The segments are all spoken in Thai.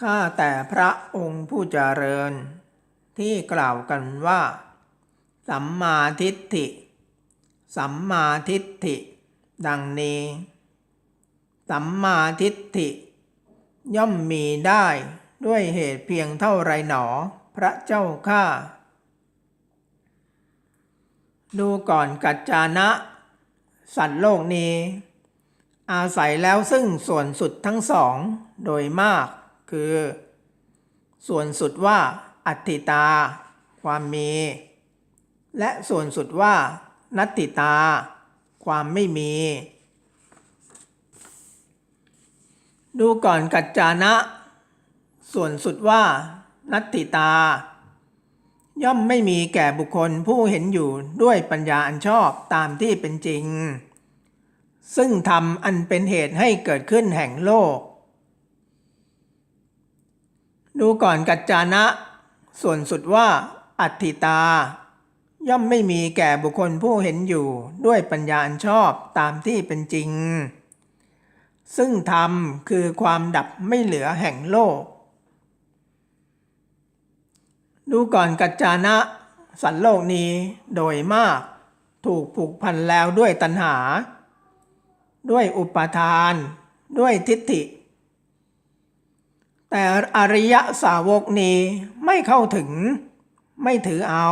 ข้าแต่พระองค์ผู้เจริญ ที่กล่าวกันว่า สัมมาทิฏฐิ สัมมาทิฏฐิ ดังนี้ สัมมาทิฏฐิ ย่อมมีได้ด้วยเหตุเพียงเท่าไรหนอ พระเจ้าข้าดูก่อนกัจจานะ สัตว์โลกนี้ อาศัยแล้วซึ่งส่วนสุดทั้งสองโดยมาก คือ ส่วนสุดว่าอัตติตา ความมี และส่วนสุดว่า นัตติตา ความไม่มี ดูก่อนกัจจานะ ส่วนสุดว่า นัตติตา ย่อมไม่มีแก่บุคคลผู้เห็นอยู่ด้วยปัญญาอันชอบตามที่เป็นจริง ซึ่งทำอันเป็นเหตุให้เกิดขึ้นแห่งโลก ดูก่อนกัจจานะ ส่วนสุดว่า อัตติตา ย่อมไม่มีแก่บุคคลผู้เห็นอยู่ด้วยปัญญาอันชอบตามที่เป็นจริง ซึ่งธรรมคือความดับไม่เหลือแห่งโลก ดูก่อนกัจจานะ สัตว์โลกนี้โดยมาก ถูกผูกพันแล้วด้วยตัณหา ด้วยอุปาทาน ด้วยทิฏฐิ แต่อริยสาวกนี้ไม่เข้าถึง ไม่ถือเอา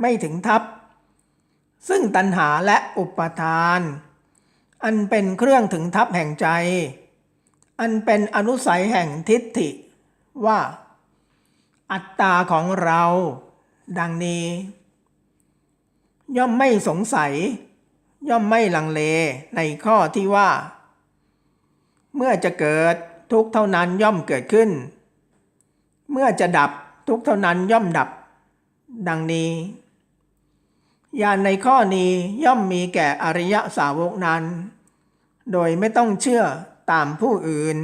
ไม่ถึงทับซึ่งตัณหาและอุปทาน อันเป็นเครื่องถึงทับแห่งใจ อันเป็นอนุสัยแห่งทิฏฐิ ว่า อัตตาของเรา ดังนี้ ย่อมไม่สงสัย ย่อมไม่ลังเลในข้อที่ว่า เมื่อจะเกิด ทุกเท่านั้นย่อมเกิดขึ้น เมื่อจะดับทุกเท่านั้นย่อมดับ ดังนี้ญาณในข้อนี้ย่อมมีแก่อริยสาวกนั้น โดยไม่ต้องเชื่อตามผู้อื่น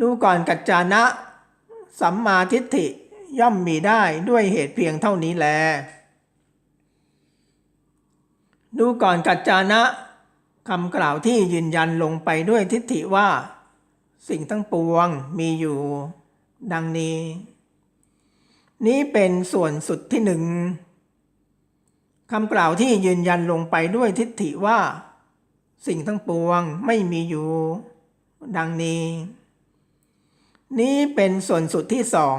ดูก่อนกัจจานะ สัมมาทิฏฐิย่อมมีได้ด้วยเหตุเพียงเท่านี้แล ดูก่อนกัจจานะคำกล่าวที่ยืนยันลงไปด้วยทิฏฐิว่า สิ่งทั้งปวงมีอยู่ ดังนี้ นี้เป็นส่วนสุดที่หนึ่งคำกล่าวที่ยืนยันลงไปด้วยทิฏฐิว่า สิ่งทั้งปวงไม่มีอยู่ ดังนี้ นี้เป็นส่วนสุดที่สอง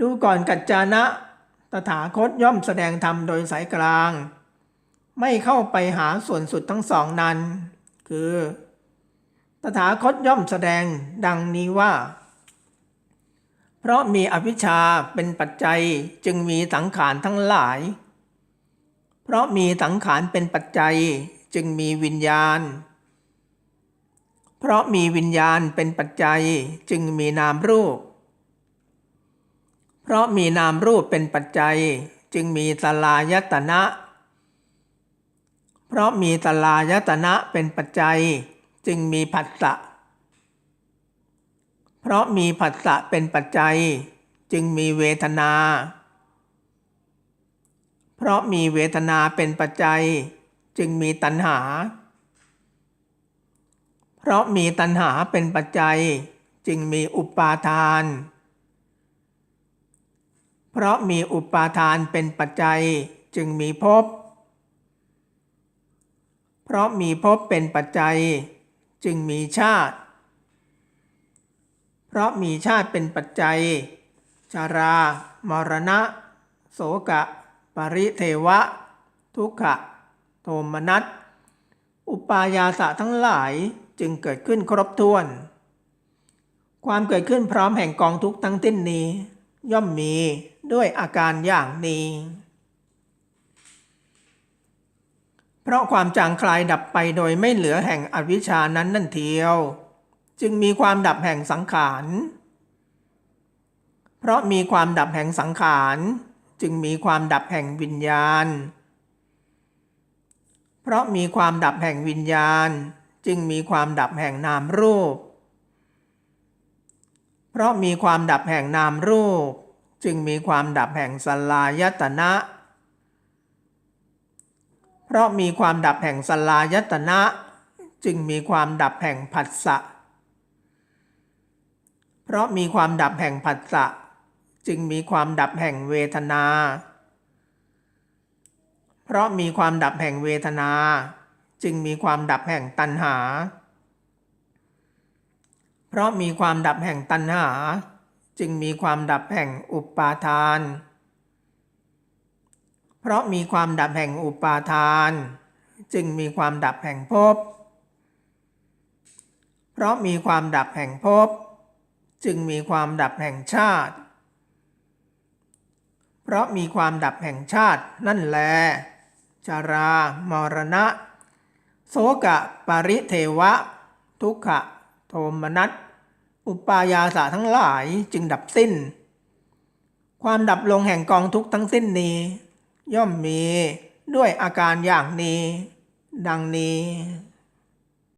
ดูก่อนกัจจานะ ตถาคตย่อมแสดงธรรมโดยสายกลาง ไม่เข้าไปหาส่วนสุดทั้งสองนั้น คือ ตถาคตย่อมแสดงดังนี้ว่า เพราะมีอวิชชาเป็นปัจจัยจึงมีสังขารทั้งหลาย เพราะมีสังขารเป็นปัจจัยจึงมีวิญญาณ เพราะมีวิญญาณเป็นปัจจัยจึงมีนามรูป เพราะมีนามรูปเป็นปัจจัยจึงมีสลายตนะ เพราะมีสลายตนะเป็นปัจจัย จึงมีผัสสะ เพราะมีผัสสะเป็นปัจจัย จึงมีเวทนา เพราะมีเวทนาเป็นปัจจัย จึงมีตัณหา เพราะมีตัณหาเป็นปัจจัย จึงมีอุปาทาน เพราะมีอุปาทานเป็นปัจจัย จึงมีภพเพราะมีภพเป็นปัจจัย จึงมีชาติ เพราะมีชาติเป็นปัจจัย ชารามรณะ โสกะ ปริเทวะ ทุกขะ โทมนัส อุปายาสะทั้งหลายจึงเกิดขึ้นครบถ้วน ความเกิดขึ้นพร้อมแห่งกองทุกทั้งติ้นนี้ ย่อมมีด้วยอาการอย่างนี้ เพราะความจางคลายดับไปโดยไม่เหลือแห่งอวิชานั้นนั่นเทียว จึงมีความดับแห่งสังขาร เพราะมีความดับแห่งสังขาร จึงมีความดับแห่งวิญญาณ เพราะมีความดับแห่งวิญญาณ จึงมีความดับแห่งนามรูป เพราะมีความดับแห่งนามรูป จึงมีความดับแห่งสลายตนะ เพราะมีความดับแห่งสลายตนะ จึงมีความดับแห่งผัสสะ เพราะมีความดับแห่งผัสสะ จึงมีความดับแห่งเวทนา เพราะมีความดับแห่งเวทนา จึงมีความดับแห่งตัณหา เพราะมีความดับแห่งตัณหา จึงมีความดับแห่งอุปาทานเพราะมีความดับแห่งอุปาทาน จึงมีความดับแห่งภพ เพราะมีความดับแห่งภพ จึงมีความดับแห่งชาติ เพราะมีความดับแห่งชาตินั่นแล ชารามรณะ โสกะปริเทวะ ทุกขะ โทมนัส อุปายาสะทั้งหลายจึงดับสิ้น ความดับลงแห่งกองทุกทั้งสิ้นนี้ ย่อมมีด้วยอาการอย่างนี้ ดังนี้